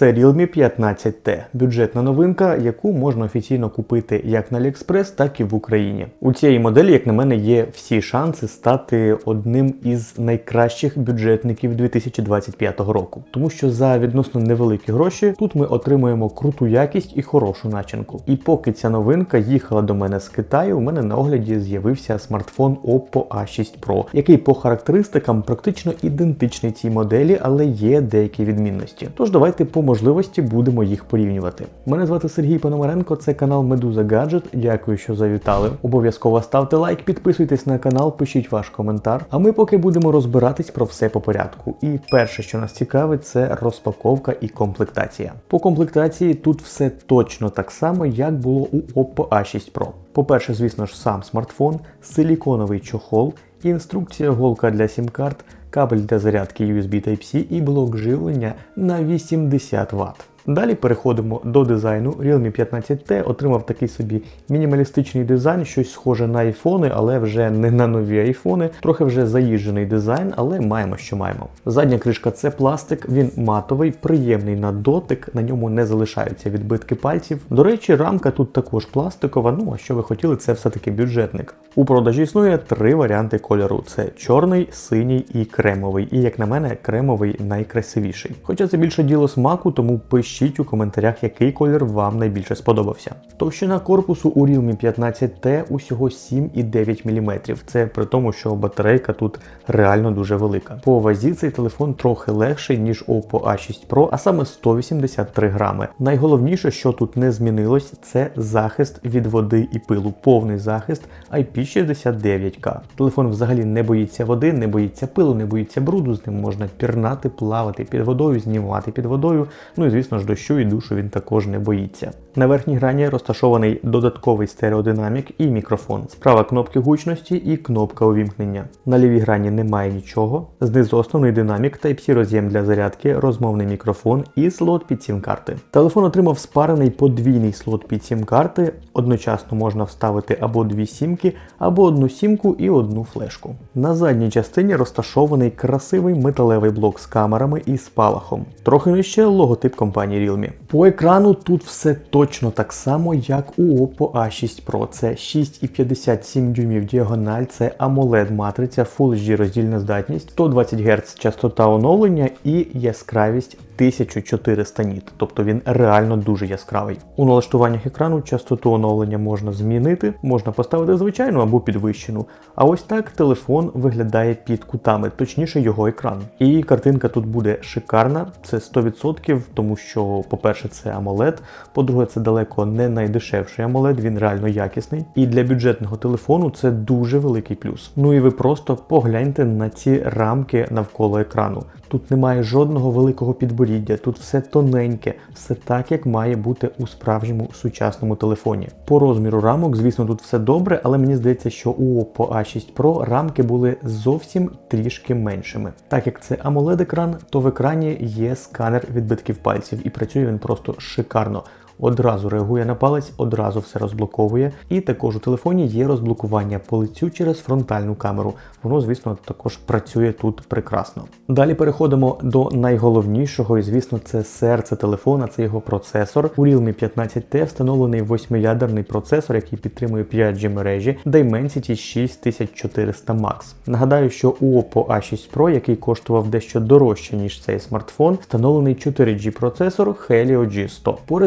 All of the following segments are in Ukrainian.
Це Realme 15T, бюджетна новинка, яку можна офіційно купити як на AliExpress, так і в Україні. У цієї моделі, як на мене, є всі шанси стати одним із найкращих бюджетників 2025 року, тому що за відносно невеликі гроші тут ми отримуємо круту якість і хорошу начинку. І поки ця новинка їхала до мене з Китаю, у мене на огляді з'явився смартфон Oppo A6 Pro, який по характеристикам практично ідентичний цій моделі, але є деякі відмінності. Тож давайте по можливості будемо їх порівнювати. Мене звати Сергій Пономаренко, це канал Медуза Гаджет. Дякую, що завітали. Обов'язково ставте лайк, підписуйтесь на канал, пишіть ваш коментар. А ми поки будемо розбиратись про все по порядку. І перше, що нас цікавить, це розпаковка і комплектація. По комплектації тут все точно так само, як було у Oppo A6 Pro. По-перше, звісно ж, сам смартфон, силіконовий чохол, інструкція голка для сім-карт, кабель для зарядки USB Type-C і блок живлення на 80 Вт. Далі переходимо до дизайну. Realme 15T отримав такий собі мінімалістичний дизайн, щось схоже на айфони, але вже не на нові айфони. Трохи вже заїжджений дизайн, але маємо, що маємо. Задня кришка це пластик, він матовий, приємний на дотик, на ньому не залишаються відбитки пальців. До речі, рамка тут також пластикова. Ну а що ви хотіли, це все-таки бюджетник. У продажі існує три варіанти кольору: це чорний, синій і кремовий. І як на мене, кремовий найкрасивіший. Хоча це більше діло смаку, тому пишіть у коментарях, який колір вам найбільше сподобався. Товщина корпусу у Realme 15T усього 7,9 мм. Це при тому, що батарейка тут реально дуже велика. По вазі цей телефон трохи легший, ніж Oppo A6 Pro, а саме 183 грами. Найголовніше, що тут не змінилось, це захист від води і пилу, повний захист IP69K. Телефон взагалі не боїться води, не боїться пилу, не боїться бруду, з ним можна пірнати, плавати під водою, знімати під водою. Ну і звісно ж дощу і душу він також не боїться. На верхній грані розташований додатковий стереодинамік і мікрофон. Справа кнопки гучності і кнопка увімкнення. На лівій грані немає нічого. Знизу основний динамік, Type-C роз'єм для зарядки, розмовний мікрофон і слот під сім-карти. Телефон отримав спарений подвійний слот під сім-карти. Одночасно можна вставити або дві сімки, або одну сімку і одну флешку. На задній частині розташований красивий металевий блок з камерами і спалахом. Трохи нижче логотип компанії Realme. По екрану тут все точно так само, як у Oppo A6 Pro. Це 6,57 дюймів діагональ, це AMOLED матриця, Full HD роздільна здатність, 120 Гц частота оновлення і яскравість 1400 ніт, тобто він реально дуже яскравий. У налаштуваннях екрану частоту оновлення можна змінити, можна поставити звичайну або підвищену. А ось так телефон виглядає під кутами, точніше його екран. І картинка тут буде шикарна, це 100%, тому що, по-перше, це AMOLED, по-друге, це далеко не найдешевший AMOLED, він реально якісний. І для бюджетного телефону це дуже великий плюс. Ну і ви просто погляньте на ці рамки навколо екрану. Тут немає жодного великого підборіддя, тут все тоненьке, все так, як має бути у справжньому сучасному телефоні. По розміру рамок, звісно, тут все добре, але мені здається, що у Oppo A6 Pro рамки були зовсім трішки меншими. Так як це amoled екран то в екрані є сканер відбитків пальців, і працює він просто шикарно. Одразу реагує на палець, одразу все розблоковує. І також у телефоні є розблокування по лицю через фронтальну камеру. Воно, звісно, також працює тут прекрасно. Далі переходимо до найголовнішого, і звісно, це серце телефона, це його процесор. У Realme 15T встановлений восьмиядерний процесор, який підтримує 5G мережі Dimensity 6400 Max. Нагадаю, що у Oppo A6 Pro, який коштував дещо дорожче, ніж цей смартфон, встановлений 4G процесор Helio G100. По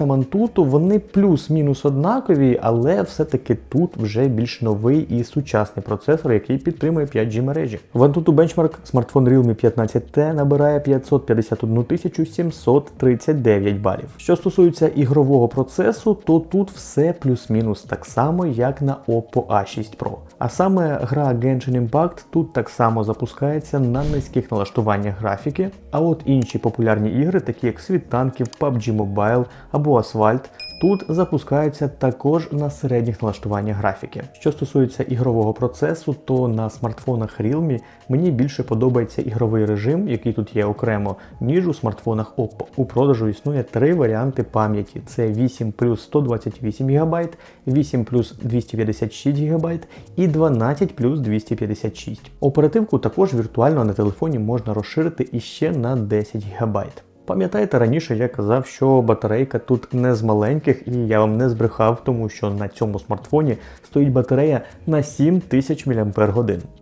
результатам Antutu вони плюс-мінус однакові, але все-таки тут вже більш новий і сучасний процесор, який підтримує 5G мережі. В Antutu Benchmark смартфон Realme 15T набирає 551 739 балів. Що стосується ігрового процесу, то тут все плюс-мінус так само, як на Oppo A6 Pro. А саме гра Genshin Impact тут так само запускається на низьких налаштуваннях графіки, а от інші популярні ігри, такі як Світ танків, PUBG Mobile або Asphalt, тут запускаються також на середніх налаштуваннях графіки. Що стосується ігрового процесу, то на смартфонах Realme мені більше подобається ігровий режим, який тут є окремо, ніж у смартфонах Oppo. У продажу існує три варіанти пам'яті: це 8 плюс 128 ГБ, 8 плюс 256 ГБ і 12 плюс 256. Оперативку також віртуально на телефоні можна розширити іще на 10 ГБ. Пам'ятаєте, раніше я казав, що батарейка тут не з маленьких, і я вам не збрехав, тому що на цьому смартфоні стоїть батарея на 7000 мАч.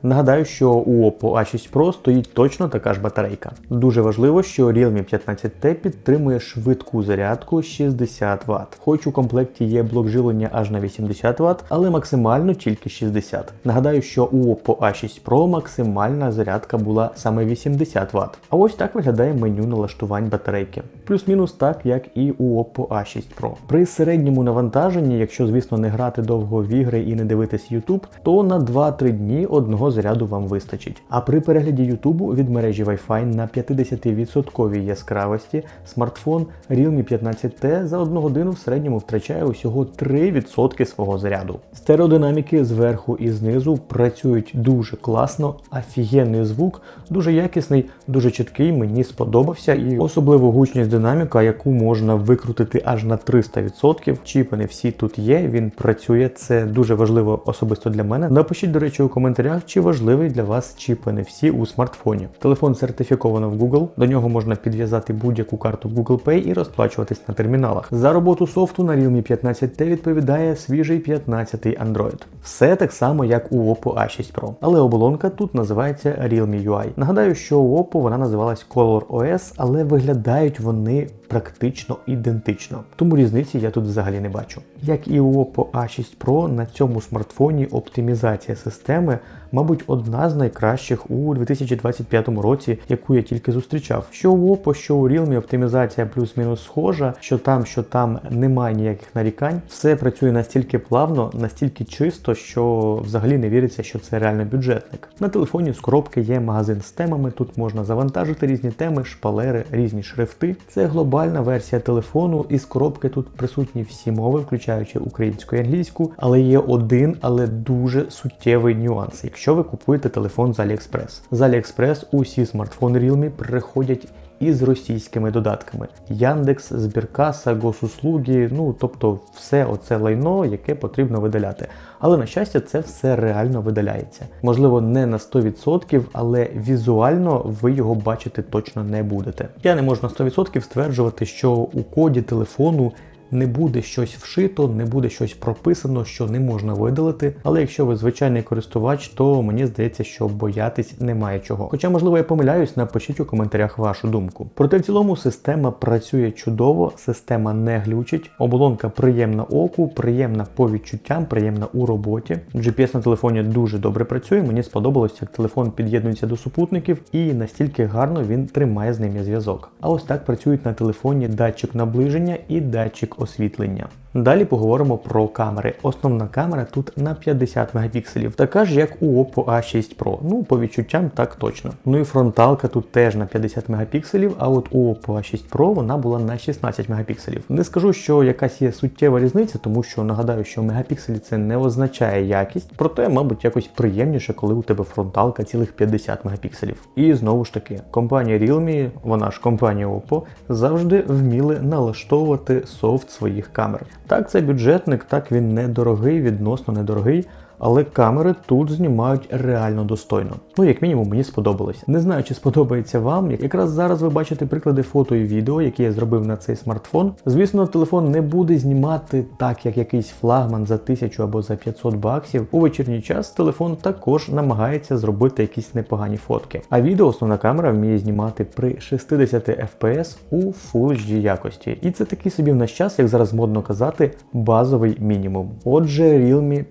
Нагадаю, що у Oppo A6 Pro стоїть точно така ж батарейка. Дуже важливо, що Realme 15T підтримує швидку зарядку 60 Вт. Хоч у комплекті є блок живлення аж на 80 Вт, але максимально тільки 60. Нагадаю, що у Oppo A6 Pro максимальна зарядка була саме 80 Вт. А ось так виглядає меню налаштувань батарейки. Плюс-мінус так, як і у Oppo A6 Pro. При середньому навантаженні, якщо, звісно, не грати довго в ігри і не дивитись YouTube, то на 2-3 дні одного заряду вам вистачить. А при перегляді YouTube від мережі Wi-Fi на 50% яскравості смартфон Realme 15T за одну годину в середньому втрачає усього 3% свого заряду. Стереодинаміки зверху і знизу працюють дуже класно, офігенний звук, дуже якісний, дуже чіткий, мені сподобався і особливо гучність динаміка, яку можна викрутити аж на 300%. Чіпи не всі тут є, він працює, це дуже важливо особисто для мене. Напишіть, до речі, у коментарях, чи важливий для вас не всі у смартфоні. Телефон сертифіковано в Google, до нього можна підв'язати будь-яку карту Google Pay і розплачуватись на терміналах. За роботу софту на Realme 15T відповідає свіжий 15-й Android. Все так само, як у Oppo A6 Pro. Але оболонка тут називається Realme UI. Нагадаю, що у Oppo вона називалась Color OS, але виглядають вони практично ідентично. Тому різниці я тут взагалі не бачу. Як і у Oppo A6 Pro, на цьому смартфоні оптимізація системи, мабуть, одна з найкращих у 2025 році, яку я тільки зустрічав. Що у Oppo, що у Realme оптимізація плюс-мінус схожа, що там, що там немає ніяких нарікань. Все працює настільки плавно, настільки чисто, що взагалі не віриться, що це реально бюджетник. На телефоні з коробки є магазин з темами. Тут можна завантажити різні теми, шпалери, різні шрифти. Це глобальна версія телефону. Із коробки тут присутні всі мови, включаючи українську і англійську, але є один, але дуже суттєвий нюанс. Якщо ви купуєте телефон з AliExpress. З AliExpress усі смартфони Realme приходять із російськими додатками: Яндекс, Збіркаса, Госуслуги, ну тобто все оце лайно, яке потрібно видаляти. Але на щастя, це все реально видаляється. Можливо, не на 100%, але візуально ви його бачити точно не будете. Я не можу на 100% стверджувати, що у коді телефону не буде щось вшито, не буде щось прописано, що не можна видалити. Але якщо ви звичайний користувач, то мені здається, що боятись немає чого. Хоча, можливо, я помиляюсь, напишіть у коментарях вашу думку. Проте в цілому система працює чудово, система не глючить, оболонка приємна оку, приємна по відчуттям, приємна у роботі. GPS на телефоні дуже добре працює. Мені сподобалось, як телефон під'єднується до супутників і настільки гарно він тримає з ними зв'язок. А ось так працюють на телефоні датчик наближення і датчик освітлення. Далі поговоримо про камери. Основна камера тут на 50 мегапікселів, така ж як у Oppo A6 Pro. Ну, по відчуттям так точно. Ну і фронталка тут теж на 50 мегапікселів, а от у Oppo A6 Pro вона була на 16 мегапікселів. Не скажу, що якась є суттєва різниця, тому що нагадаю, що мегапікселі це не означає якість, проте, мабуть, якось приємніше, коли у тебе фронталка цілих 50 мегапікселів. І знову ж таки, компанія Realme, вона ж компанія Oppo, завжди вміли налаштовувати софт своїх камер. Так, це бюджетник, так він недорогий, відносно недорогий. Але камери тут знімають реально достойно. Ну, як мінімум, мені сподобалось. Не знаю, чи сподобається вам. Якраз зараз ви бачите приклади фото і відео, які я зробив на цей смартфон. Звісно, телефон не буде знімати так, як якийсь флагман за 1000 або за 500 баксів. У вечірній час телефон також намагається зробити якісь непогані фотки. А відео основна камера вміє знімати при 60 FPS у Full HD якості. І це такий собі в наш час, як зараз модно казати, базовий мінімум. Отже, Realme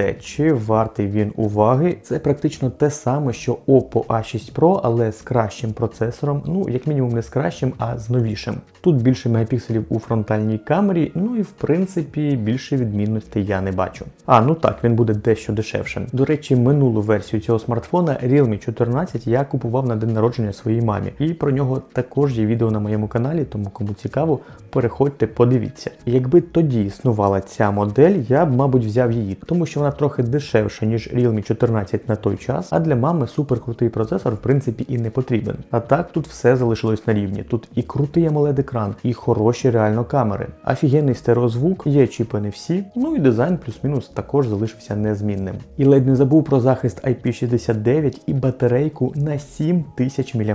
15 чи вартий він уваги. Це практично те саме, що Oppo A6 Pro, але з кращим процесором. Ну, як мінімум, не з кращим, а з новішим. Тут більше мегапікселів у фронтальній камері, ну і в принципі більше відмінностей я не бачу. А, ну так, він буде дещо дешевшим. До речі, минулу версію цього смартфона Realme 14 я купував на день народження своїй мамі. І про нього також є відео на моєму каналі, тому кому цікаво, переходьте, подивіться. Якби тоді існувала ця модель, я б, мабуть, взяв її, тому що вона вона трохи дешевша, ніж Realme 14 на той час, а для мами суперкрутий процесор в принципі і не потрібен. А так тут все залишилось на рівні. Тут і крутий amoled екран, і хороші реально камери. Офігенний стереозвук, є чіпи не всі, ну і дизайн плюс-мінус також залишився незмінним. І ледь не забув про захист IP69 і батарейку на 7000 мАч.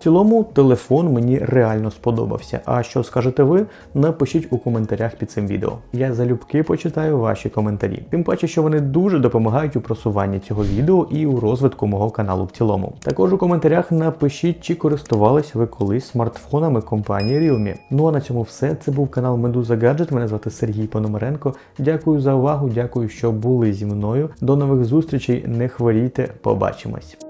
В цілому телефон мені реально сподобався. А що скажете ви? Напишіть у коментарях під цим відео. Я залюбки почитаю ваші коментарі. Тим паче, що вони дуже допомагають у просуванні цього відео і у розвитку мого каналу в цілому. Також у коментарях напишіть, чи користувались ви колись смартфонами компанії Realme. Ну а на цьому все. Це був канал Медуза Гаджет. Мене звати Сергій Пономаренко. Дякую за увагу, дякую, що були зі мною. До нових зустрічей. Не хворійте, побачимось.